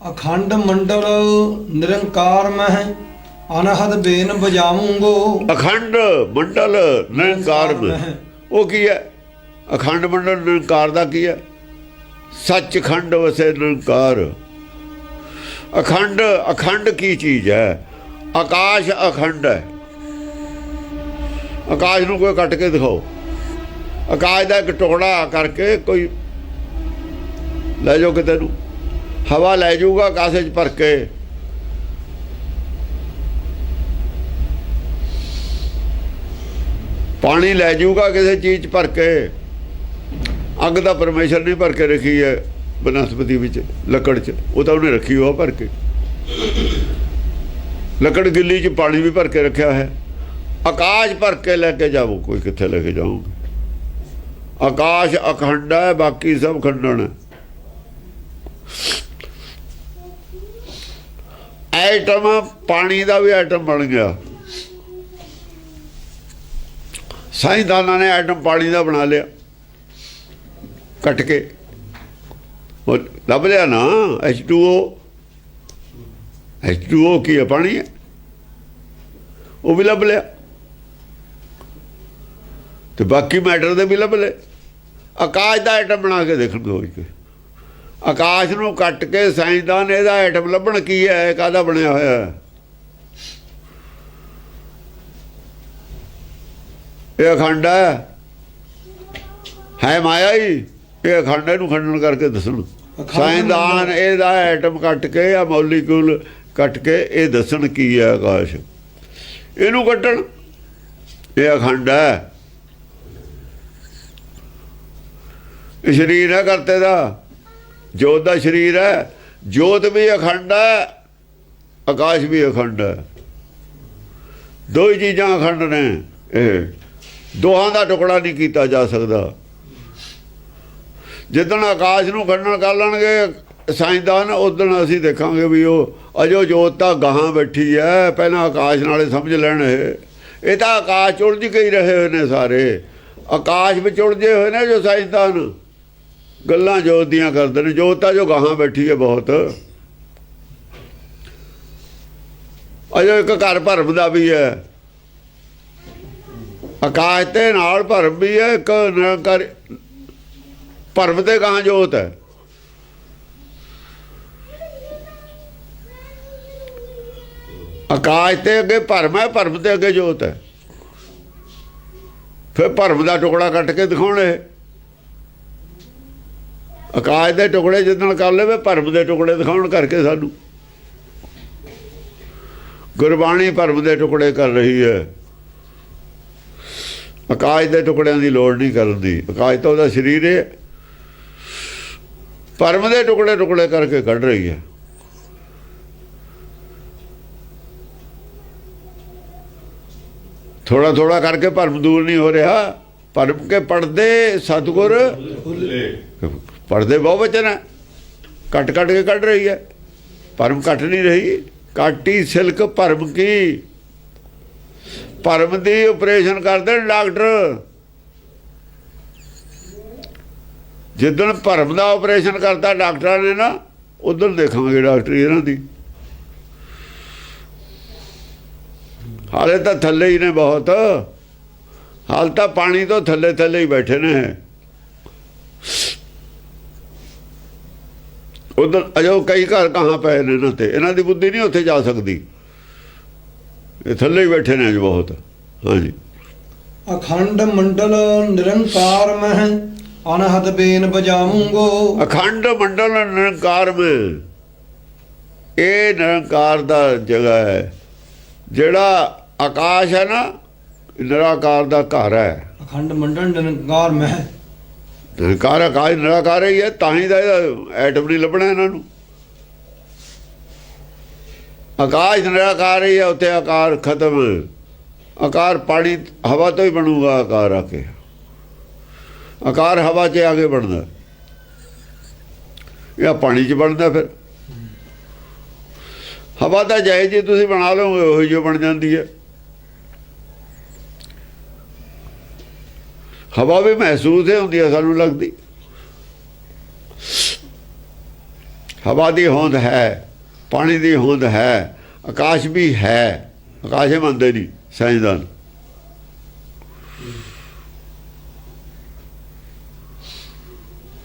ਅਖੰਡ ਮੰਡਲ ਨਿਰੰਕਾਰ ਮਹਿ ਅਨਹਦ ਬੇਨ ਬਜਾਵਾਂਗੋ ਅਖੰਡ ਮੰਡਲ ਨਿਰੰਕਾਰ ਉਹ ਕੀ ਹੈ? ਅਖੰਡ ਮੰਡਲ ਨਿਰੰਕਾਰ ਦਾ ਕੀ ਹੈ? ਸੱਚਖੰਡ ਵਸੇ ਨਿਰੰਕਾਰ। ਅਖੰਡ ਅਖੰਡ ਕੀ ਚੀਜ਼ ਹੈ? ਆਕਾਸ਼ ਅਖੰਡ ਹੈ। ਆਕਾਸ਼ ਨੂੰ ਕੋਈ ਕੱਟ ਕੇ ਦਿਖਾਓ। ਆਕਾਸ਼ ਦਾ ਇੱਕ ਟੁਕੜਾ ਕਰਕੇ ਕੋਈ ਲੈ ਜਾਓ ਕਿਤੇ ਨੂੰ। ਹਵਾ ਲੈ ਜਾਊਗਾ ਕਾਸੇ ਚ ਭਰ ਕੇ। ਪਾਣੀ ਲੈ ਜਾਊਗਾ ਕਿਸੇ ਚੀਜ਼ ਚ ਭਰ ਕੇ। ਅੱਗ ਦਾ ਪਰਮੇਸ਼ਰ ਨਹੀਂ ਭਰ ਕੇ ਰੱਖੀ ਹੈ ਬਨਸਪਤੀ ਵਿੱਚ, ਲੱਕੜ ਚ। ਉਹ ਤਾਂ ਉਹਨੇ ਰੱਖੀ ਹੋਆ ਭਰ ਕੇ। ਲੱਕੜ ਗਿੱਲੀ ਚ ਪਾਣੀ ਵੀ ਭਰ ਕੇ ਰੱਖਿਆ ਹੈ। ਆਕਾਸ਼ ਭਰ ਕੇ ਲੈ ਕੇ ਜਾਵੋ, ਕੋਈ ਕਿੱਥੇ ਲੈ ਕੇ ਜਾਓਗੇ? ਆਕਾਸ਼ ਅਖੰਡ ਹੈ, ਬਾਕੀ ਸਭ ਖੰਡਣ ਹੈ। ਐਟਮ ਪਾਣੀ ਦਾ ਵੀ ਐਟਮ ਬਣ ਗਿਆ। ਸਾਇੰਸਦਾਨਾਂ ਨੇ ਐਟਮ ਪਾਣੀ ਦਾ ਬਣਾ ਲਿਆ। ਕੱਟ ਕੇ। ਉਹ ਲੱਭ ਲਿਆ ਨਾ H2O H2O ਕੀ ਹੈ ਪਾਣੀ? ਹੈ ਉਹ ਵੀ ਲੱਭ ਲਿਆ। ਤੇ ਬਾਕੀ ਮੈਟਰ ਦੇ ਵੀ ਲੱਭ ਲਏ। ਆਕਾਸ਼ ਦਾ ਐਟਮ ਬਣਾ ਕੇ ਦੇਖਣ ਦੋ ਕੋਈ ਆਕਾਸ਼ ਨੂੰ ਕੱਟ ਕੇ ਸਾਇੰਸਦਾਨ ਇਹਦਾ ਐਟਮ ਲੱਭਣ ਕੀ ਹੈ? ਕਾਦਾ ਬਣਿਆ ਹੋਇਆ ਹੈ? ਇਹ ਅਖੰਡ ਹੈ? ਹੈ ਮਾਇਆ ਹੀ। ਇਹ ਅਖੰਡ ਨੂੰ ਖੰਡਨ ਕਰਕੇ ਦੱਸਣ। ਸਾਇੰਸਦਾਨ ਇਹਦਾ ਐਟਮ ਕੱਟ ਕੇ ਆ ਮੋਲੀਕੂਲ ਕੱਟ ਕੇ ਇਹ ਦੱਸਣ ਕੀ ਹੈ ਆਕਾਸ਼? ਇਹਨੂੰ ਕੱਟਣ। ਇਹ ਅਖੰਡ ਹੈ। ਇਹ ਸਰੀਰ ਹੈ ਕਰਤੇ ਦਾ। ਜੋਤ ਦਾ ਸਰੀਰ ਹੈ, ਜੋਤ ਵੀ ਅਖੰਡ ਹੈ, ਆਕਾਸ਼ ਵੀ ਅਖੰਡ ਹੈ। ਦੋ ਹੀ ਚੀਜ਼ਾਂ ਅਖੰਡ ਨੇ, ਇਹ ਦੋਹਾਂ ਦਾ ਟੁਕੜਾ ਨਹੀਂ ਕੀਤਾ ਜਾ ਸਕਦਾ। ਜਿੱਦਣ ਆਕਾਸ਼ ਨੂੰ ਖੰਡਣ ਕਰ ਲੈਣਗੇ, ਸਾਇੰਸਦਾਨ ਉਦੋਂ ਅਸੀਂ ਦੇਖਾਂਗੇ ਵੀ ਉਹ ਅਜੋ ਜੋਤ ਤਾਂ ਗਾਹਾਂ ਬੈਠੀ ਹੈ, ਪਹਿਲਾਂ ਆਕਾਸ਼ ਨਾਲੇ ਸਮਝ ਲੈਣ ਇਹ। ਤਾਂ ਆਕਾਸ਼ ਚ ਉਲਝ ਕੇ ਹੀ ਰਹੇ ਹੋਏ ਨੇ ਸਾਰੇ। ਆਕਾਸ਼ ਵਿੱਚ ਉਲਝੇ ਹੋਏ ਨੇ ਜੋ ਸਾਇੰਸਦਾਨ। ਗੱਲਾਂ ਜੋਤ ਦੀਆਂ ਕਰਦੇ ਨੇ, ਜੋਤ ਤਾਂ ਜੋ ਗਾਹਾਂ ਬੈਠੀ ਹੈ ਬਹੁਤ। ਅਜੇ ਇੱਕ ਘਰ ਭਰਮ ਦਾ ਵੀ ਹੈ। ਆਕਾਸ਼ ਤੇ ਨਾਲ ਭਰਮ ਵੀ ਹੈ, ਇੱਕ ਨਿਰੰਕਾਰ ਭਰਮ ਤੇ ਗਾਂ ਜੋਤ ਹੈ। ਆਕਾਸ਼ ਤੇ ਅੱਗੇ ਭਰਮ ਹੈ, ਭਰਮ ਤੇ ਅੱਗੇ ਜੋਤ ਹੈ। ਫਿਰ ਭਰਮ ਦਾ ਟੁਕੜਾ ਕੱਟ ਕੇ ਦਿਖਾਉਣੇ। ਆਕਾਸ਼ ਦੇ ਟੁਕੜੇ ਜਿੱਦਣ ਕਰ ਲਵੇ, ਭਰਮ ਦੇ ਟੁਕੜੇ ਦਿਖਾਉਣ ਕਰਕੇ ਸਾਨੂੰ। ਗੁਰਬਾਣੀ ਭਰਮ ਦੇ ਟੁਕੜੇ ਕਰ ਰਹੀ ਹੈ। ਆਕਾਸ਼ ਦੇ ਟੁਕੜਿਆਂ ਦੀ ਲੋੜ ਨਹੀਂ ਕਰਨ ਦੀ। ਆਕਾਸ਼ ਤਾਂ ਉਹਦਾ ਸਰੀਰ ਹੈ। ਭਰਮ ਦੇ ਟੁਕੜੇ ਟੁਕੜੇ ਕਰਕੇ ਕੱਢ ਰਹੀ ਹੈ। ਥੋੜਾ ਥੋੜਾ ਕਰਕੇ ਭਰਮ ਦੂਰ ਨਹੀਂ ਹੋ ਰਿਹਾ। ਭਰਮ ਕੇ ਪੜਦੇ ਸਤਗੁਰ। ਪੜਦੇ ਬਹੁ ਵਚਨ ਹੈ ਕੱਟ ਕੱਟ ਕੇ ਕੱਢ ਰਹੀ ਹੈ। ਭਰਮ ਕੱਟ ਨਹੀਂ ਰਹੀ। ਕਾਟੀ ਸਿਲਕ ਭਰਮ ਕੀ? ਭਰਮ ਦੀ ਆਪਰੇਸ਼ਨ ਕਰਦੇ ਨੇ ਡਾਕਟਰ। ਜਿੱਦਣ ਭਰਮ ਦਾ ਆਪਰੇਸ਼ਨ ਕਰਤਾ ਡਾਕਟਰਾਂ ਨੇ ਨਾ, ਉਦੋਂ ਦੇਖਾਂਗੇ ਡਾਕਟਰ ਇਹਨਾਂ ਦੀ। ਹਾਲੇ ਤਾਂ ਥੱਲੇ ਹੀ ਨੇ ਬਹੁਤ। ਹਾਲ ਤਾਂ ਪਾਣੀ ਤੋਂ ਥੱਲੇ ਥੱਲੇ ਹੀ ਬੈਠੇ ਨੇ। ਉਧਰ ਅਜੋ ਕਈ ਘਰ ਕਹਾਂ ਪਏ ਨੇ ਇਹਨਾਂ ਤੇ। ਇਹਨਾਂ ਦੀ ਬੁੱਧੀ ਨਹੀਂ ਉੱਥੇ ਜਾ ਸਕਦੀ। ਇਹ ਥੱਲੇ ਹੀ ਬੈਠੇ ਨੇ ਅੱਜ ਬਹੁਤ। ਹਾਂਜੀ। ਅਖੰਡ ਮੰਡਲ ਨਿਰੰਕਾਰ ਮਹਿ ਅਨਹਦ ਬੇਨ ਬਜਾਵਾਂਗੋ ਅਖੰਡ ਮੰਡਲ ਨਿਰੰਕਾਰ ਮੈਂ ਇਹ ਨਿਰੰਕਾਰ ਦਾ ਜਗ੍ਹਾ ਹੈ। ਜਿਹੜਾ ਆਕਾਸ਼ ਹੈ ਨਾ ਨਿਰਾਕਾਰ ਦਾ ਘਰ ਹੈ। ਅਖੰਡ ਮੰਡਲ ਨਿਰੰਕਾਰ ਮਹਿ। ਨਿਰੰਕਾਰ ਆਕਾਸ਼ ਨਿਰਾਕਾਰ ਹੀ ਹੈ ਤਾਂ ਹੀ ਦਾ ਇਹਦਾ ਐਟਮ ਨਹੀਂ ਲੱਭਣਾ ਇਹਨਾਂ ਨੂੰ। ਆਕਾਸ਼ ਨਿਰਾਕਾਰ ਹੀ ਹੈ ਉੱਥੇ ਆਕਾਰ ਖਤਮ। ਆਕਾਰ ਪਾਣੀ, ਹਵਾ ਤੋਂ ਹੀ ਬਣੂਗਾ ਆਕਾਰ ਆ ਕੇ। ਆਕਾਰ ਹਵਾ 'ਚ ਆ ਕੇ ਬਣਦਾ। ਇਹ ਪਾਣੀ 'ਚ ਬਣਦਾ ਫਿਰ। ਹਵਾ ਤਾਂ ਜਾਇ ਜੇ ਤੁਸੀਂ ਬਣਾ ਲਓਗੇ, ਉਹੀ ਜੋ ਬਣ ਜਾਂਦੀ ਹੈ। ਹਵਾ ਵੀ ਮਹਿਸੂਸ ਹੀ ਹੁੰਦੀ ਹੈ ਸਾਨੂੰ ਲੱਗਦੀ। ਹਵਾ ਦੀ ਹੋਂਦ ਹੈ ਪਾਣੀ ਦੀ ਹੋਂਦ ਹੈ ਆਕਾਸ਼ ਵੀ ਹੈ ਆਕਾਸ਼ ਹੀ ਮੰਨਦੇ ਨਹੀਂ ਸਾਇੰਸਦਾਨ।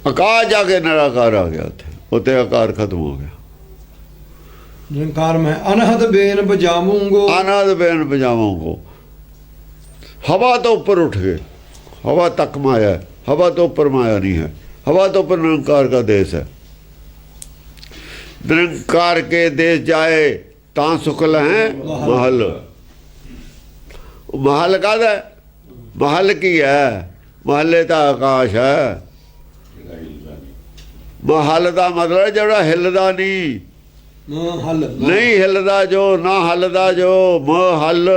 ਆਕਾਸ਼ ਜਾ ਕੇ ਨਿਰਾਕਾਰ ਆ ਗਿਆ ਉੱਥੇ ਉੱਥੇ ਆਕਾਰ ਖਤਮ ਹੋ ਗਿਆ। ਨਿਰੰਕਾਰ ਮੈਂ ਅਨਹਦ ਬੇਨ ਬਜਾਮੂੰਗੋ ਆਨੰਦ ਬੇਨ ਬਜਾਵਾਂਗੋ। ਹਵਾ ਤੋਂ ਉੱਪਰ ਉੱਠ ਗਏ। ਹਵਾ ਤੱਕ ਮਾਇਆ ਹੈ, ਹਵਾ ਤੋਂ ਉੱਪਰ ਮਾਇਆ ਨਹੀਂ ਹੈ ਹਵਾ ਤੋਂ ਉੱਪਰ ਨਿਰੰਕਾਰ ਦਾ ਦੇਸ਼ ਹੈ। ਨਿਰੰਕਾਰ ਕੇ ਦੇਸ਼ ਜਾਏ ਤਾਂ ਸੁਖਲ ਹੈ ਮਹਲ। ਮਹਲ ਕਾਹਦਾ ਹੈ? ਮਹਲ ਕੀ ਹੈ? ਮਹਲੇ ਤਾਂ ਆਕਾਸ਼ ਹੈ। ਮਹਲ ਦਾ ਮਤਲਬ ਜਿਹੜਾ ਹਿੱਲਦਾ ਨਹੀਂ। ਨਹੀਂ ਹਿੱਲਦਾ ਜੋ ਨਾ ਹੱਲਦਾ ਜੋ ਮ ਹੱਲ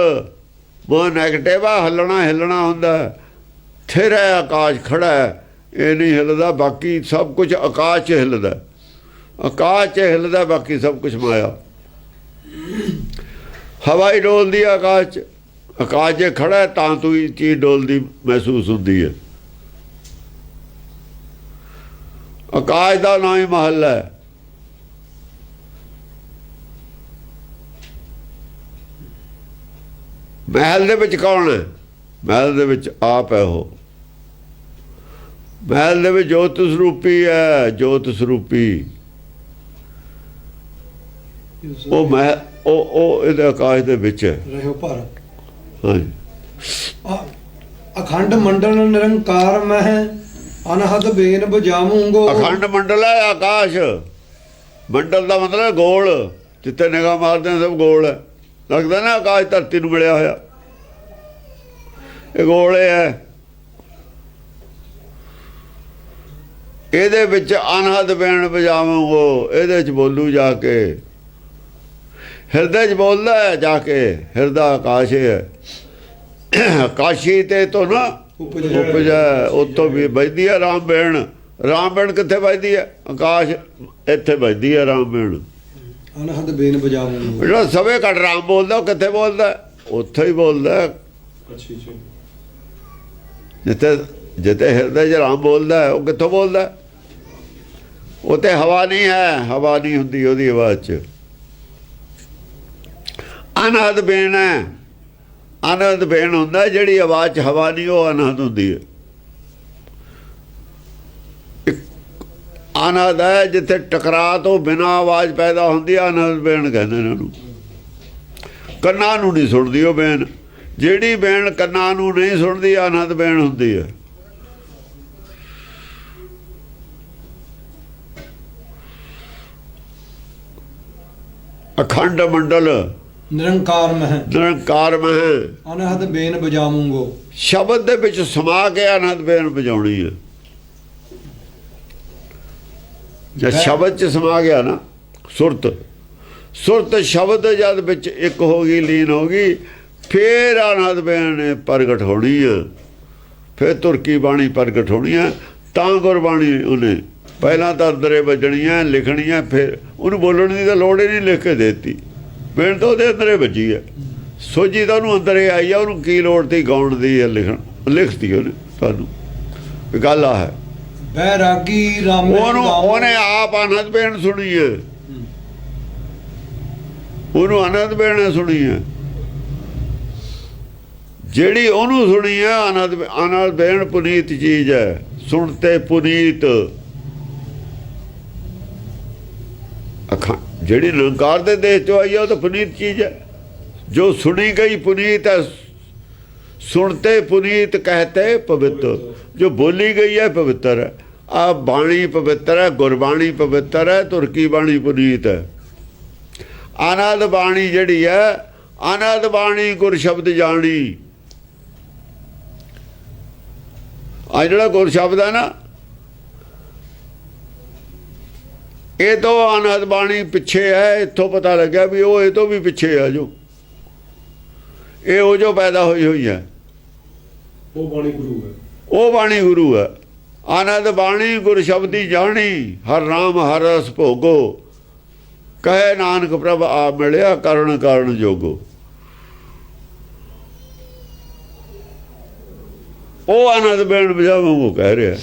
ਮ ਨੈਗੇਟਿਵ ਆ ਹੱਲਣਾ ਹਿੱਲਣਾ ਹੁੰਦਾ ਥਿਰ ਹੈ ਆਕਾਸ਼ ਖੜਾ ਹੈ, ਇਹ ਨਹੀਂ ਹਿੱਲਦਾ, ਬਾਕੀ ਸਭ ਕੁਝ ਆਕਾਸ਼ 'ਚ ਹਿੱਲਦਾ ਆਕਾਸ਼ 'ਚ ਹਿੱਲਦਾ, ਬਾਕੀ ਸਭ ਕੁਝ ਮਾਇਆ। ਹਵਾਈ ਡੋਲਦੀ ਹੈ ਆਕਾਸ਼ ਆਕਾਸ਼ 'ਚ ਖੜਾ ਹੈ, ਤਾਂ ਤੂੰ ਇਹ ਚੀਜ਼ ਡੋਲਦੀ ਮਹਿਸੂਸ ਹੁੰਦੀ ਹੈ। ਆਕਾਸ਼ ਦਾ ਨਾਂ ਹੀ ਮਹੱਲ ਹੈ। ਮਹਿਲ ਦੇ ਵਿੱਚ ਕੌਣ ਹੈ? ਮਹਿਲ ਦੇ ਵਿੱਚ ਆਪ ਹੈ ਉਹ। ਮਹਿਲ ਦੇ ਵਿੱਚ ਜੋਤ ਸਰੂਪੀ ਹੈ ਜੋਤ ਸਰੂਪੀ। ਉਹ ਮਹਿ ਉਹ ਉਹ ਇਹਦੇ ਆਕਾਸ਼ ਦੇ ਵਿੱਚ ਹੈ। ਰਹਿਓ ਪਰ ਹਾਂਜੀ। ਅਖੰਡ ਮੰਡਲ ਨਿਰੰਕਾਰ ਮਹਿ ਅਨਹਦ ਬੇਨ ਬਜਾਮੂੰਗੋ ਅਖੰਡ ਮੰਡਲ ਹੈ ਆਕਾਸ਼। ਮੰਡਲ ਦਾ ਮਤਲਬ ਗੋਲ। ਜਿੱਥੇ ਨਿਗਾਹ ਮਾਰਦੇ ਸਭ ਗੋਲ ਹੈ। ਲੱਗਦਾ ਨਾ ਆਕਾਸ਼ ਧਰਤੀ ਨੂੰ ਮਿਲਿਆ ਹੋਇਆ। ਗੋਲ ਹੈ ਇਹਦੇ ਵਿੱਚ ਅਨਹਦ ਬੇਣ ਵਜਾਵਾਂਗੋ ਇਹਦੇ ਚ ਬੋਲੂ ਜਾ ਕੇ। ਹਿਰਦੇ ਚ ਬੋਲਦਾ ਹੈ ਜਾ ਕੇ ਹਿਰਦਾ ਆਕਾਸ਼ ਹੈ ਆਕਾਸ਼ੀ ਤੇ ਤੋਂ ਨਾ ਉਪਜ ਉਤੋਂ ਵੀ ਵੱਜਦੀ ਹੈ ਰਾਮ ਬੇਣ ਰਾਮ ਬੇਣ ਕਿੱਥੇ ਵੱਜਦੀ ਹੈ ਆਕਾਸ਼ ਇੱਥੇ ਵੱਜਦੀ ਹੈ ਰਾਮ ਬੇਣ ਅਨਹਦ ਬੇਨ ਬਜਾਮੂੰਗੋ ਜਿਹੜਾ ਸਵੇ ਘਟ ਰਾਮ ਬੋਲਦਾ ਉਹ ਕਿੱਥੇ ਬੋਲਦਾ? ਉੱਥੇ ਹੀ ਬੋਲਦਾ। ਅੱਛੀ ਅੱਛੀ ਜਿੱਥੇ ਜਿੱਥੇ ਹਿਰਦੇ 'ਚ ਰਾਮ ਬੋਲਦਾ ਉਹ ਕਿੱਥੋਂ ਬੋਲਦਾ ਉਹ ਉੱਥੇ ਹਵਾ ਨਹੀਂ ਹੈ, ਹਵਾ ਨਹੀਂ ਹੁੰਦੀ ਉਹਦੀ ਆਵਾਜ਼ 'ਚ। ਅਨਹਦ ਬੇਣ ਹੈ। ਅਨਹਦ ਬੇਣ ਹੁੰਦਾ ਜਿਹੜੀ ਆਵਾਜ਼ 'ਚ ਹਵਾ ਨਹੀਂ, ਉਹ ਅਨਹਦ ਹੁੰਦੀ ਹੈ। ਇੱਕ ਅਨਹਦ ਹੈ, ਜਿੱਥੇ ਟਕਰਾਅ ਤੋਂ ਬਿਨਾ ਆਵਾਜ਼ ਪੈਦਾ ਹੁੰਦੀ ਹੈ ਅਨਹਦ ਬੇਣ ਕਹਿੰਦੇ ਨੇ ਉਹਨੂੰ ਕੰਨਾਂ ਨੂੰ ਨਹੀਂ ਸੁਣਦੀ ਉਹ ਬੇਣ। ਜਿਹੜੀ ਬੇਣ ਕੰਨਾਂ ਨੂੰ ਨਹੀਂ ਸੁਣਦੀ ਆਨੰਦ ਬੇਣ ਹੁੰਦੀ ਹੈ। ਅਖੰਡ ਮੰਡਲ। ਨਿਰੰਕਾਰ ਮਹਿ। ਨਿਰੰਕਾਰ ਮਹਿ। ਅਨਹਦ ਬੇਨ ਬਜਾਮੂੰਗੋ ਸ਼ਬਦ ਦੇ ਵਿੱਚ ਸਮਾ ਕੇ ਆਨੰਦ ਬੇਣ ਵਜਾਉਣੀ ਹੈ। ਜੇ ਸ਼ਬਦ ਚ ਸਮਾ ਗਿਆ ਨਾ ਸੁਰਤ। ਸੁਰਤ ਸ਼ਬਦ ਜਦ ਵਿੱਚ ਇੱਕ ਹੋ ਗਈ ਲੀਨ ਹੋ ਗਈ ਫੇਰ ਆਨੰਦ ਬੇਣ ਨੇ ਪ੍ਰਗਟ ਹੋਣੀ ਹੈ ਫੇਰ ਤੁਰਕੀ ਬਾਣੀ ਪ੍ਰਗਟ ਹੋਣੀ ਹੈ ਤਾਂ ਗੁਰਬਾਣੀ ਉਹਨੇ ਪਹਿਲਾਂ ਤਾਂ ਅੰਦਰੇ ਵੱਜਣੀਆਂ ਲਿਖਣੀਆਂ ਫਿਰ ਉਹਨੂੰ ਬੋਲਣ ਦੀ ਤਾਂ ਲੋੜ ਹੀ ਨਹੀਂ ਲਿਖ ਕੇ ਦੇਤੀ। ਬੇਣ ਤਾਂ ਉਹਦੇ ਅੰਦਰੇ ਵੱਜੀ ਹੈ ਸੋਝੀ ਤਾਂ ਉਹਨੂੰ ਅੰਦਰੇ ਆਈ ਆ ਉਹਨੂੰ ਕੀ ਲੋੜ ਤੀ ਗਾਉਣ ਦੀ ਹੈ ਲਿਖਣ? ਲਿਖਤੀ ਉਹਨੇ ਤੁਹਾਨੂੰ ਗੱਲ ਆ ਹੈ। ਬੈਰਾਗੀ ਰਾਮੇ ਉਹਨੂੰ ਉਹਨੇ ਆਪ ਆਨੰਦ ਬੇਣ ਸੁਣੀ ਹੈ ਉਹਨੂੰ ਆਨੰਦ ਬੇਣ ਸੁਣੀ ਹੈ ਜਿਹੜੀ ਉਹਨੂੰ ਸੁਣੀ ਹੈ ਆਨੰਦ ਆਨੰਦ ਬੇਣ ਪੁਨੀਤ ਚੀਜ਼ ਹੈ ਸੁਣਤੇ ਪੁਨੀਤ। ਅੱਖਾਂ ਜਿਹੜੀ ਨਿਰੰਕਾਰ ਦੇ ਦੇਸ਼ ਚੋਂ ਆਈ ਹੈ ਉਹ ਤਾਂ ਪੁਨੀਤ ਚੀਜ਼ ਹੈ ਜੋ ਸੁਣੀ ਗਈ ਪੁਨੀਤ ਹੈ ਸੁਣਤੇ ਪੁਨੀਤ ਕਹਤੇ ਪਵਿੱਤਰ। ਜੋ ਬੋਲੀ ਗਈ ਹੈ ਪਵਿੱਤਰ ਹੈ ਆ ਬਾਣੀ ਪਵਿੱਤਰ ਹੈ ਗੁਰਬਾਣੀ ਪਵਿੱਤਰ ਹੈ ਤੁਰਕੀ ਬਾਣੀ ਪੁਨੀਤ ਹੈ ਆਨੰਦ ਬਾਣੀ ਜਿਹੜੀ ਹੈ ਆਨੰਦ ਬਾਣੀ ਗੁਰ ਸ਼ਬਦ ਜਾਣੀ। ਆ ਜਿਹੜਾ ਗੁਰ ਸ਼ਬਦ ਹੈ ਨਾ ਇਹ ਤੋਂ ਆਨੰਦ ਬਾਣੀ ਪਿੱਛੇ ਹੈ ਇੱਥੋਂ ਪਤਾ ਲੱਗਿਆ ਵੀ ਉਹ ਇਹ ਤੋਂ ਵੀ ਪਿੱਛੇ ਆ ਜੋ। ਇਹ ਉਹ ਜੋ ਪੈਦਾ ਹੋਈ ਹੋਈ ਹੈ। ਉਹ ਬਾਣੀ ਗੁਰੂ ਹੈ। ਉਹ ਬਾਣੀ ਗੁਰੂ ਹੈ। ਆਨੰਦ ਬਾਣੀ ਗੁਰ ਸ਼ਬਦੀ ਜਾਣੀ ਹਰ ਨਾਮ ਹਰ ਰਸ ਭੋਗੋ। ਕਹੇ ਨਾਨਕ ਪ੍ਰਭ ਆ ਮਿਲਿਆ ਕਰਨ ਕਾਰਨ ਜੋਗੋ। ਉਹ ਆਨੰਦ ਬੇਣ ਬਜਾ ਵਾਂਗੂ ਕਹਿ ਰਿਹਾ।